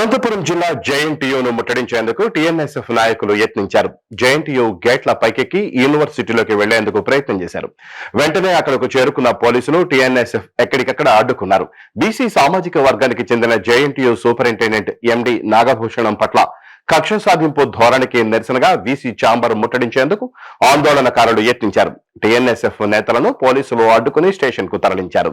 అనంతపురం జిల్లా జేఎన్టీయూను ముట్టడించేందుకు టీఎన్ఎస్ఎఫ్ నాయకులు యత్నించారు. జేఎన్టీయూ గేట్ల పైకెక్కి యూనివర్సిటీలోకి వెళ్ళేందుకు ప్రయత్నం చేశారు. వెంటనే అక్కడకు చేరుకున్న పోలీసులు టీఎన్ఎస్ఎఫ్ ఎక్కడికక్కడ అడ్డుకున్నారు. బీసీ సామాజిక వర్గానికి చెందిన జేఎన్టీయూ సూపరింటెండెంట్ ఎండి నాగభూషణం పట్ల కక్ష సాధింపు ధోరణికి నిరసనగా వీసీ ఛాంబర్ ముట్టడించేందుకు ఆందోళనకారులు యత్నించారు. టీఎన్ఎస్ఎఫ్ నేతలను పోలీసులు అడ్డుకుని స్టేషన్కు తరలించారు.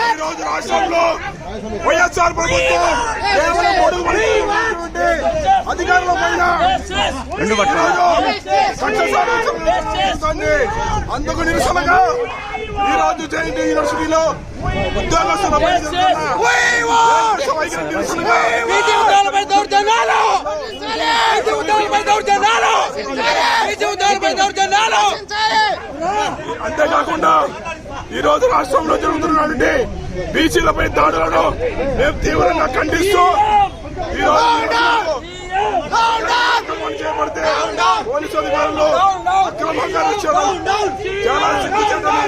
ఈ రోజు రాష్ట్రంలో వైఎస్ఆర్ ప్రభుత్వం కేవలం పొడుగు అధికారుల పైన రెండు అందుకు నిరసనగా ఈ రోజు జయంతి యూనివర్సిటీలో వైఖరి నిరసనగా దౌర్జన్యాలు అంతేకాకుండా ఈ రోజు రాష్ట్రంలో జరుగుతున్నటువంటి బీసీలపై దాడులను మేము తీవ్రంగా ఖండిస్తూ ఈ రోజు చేపడితే పోలీసు అధికారులు అక్రమంగా రక్షణ చాలా సిగ్గుచేటని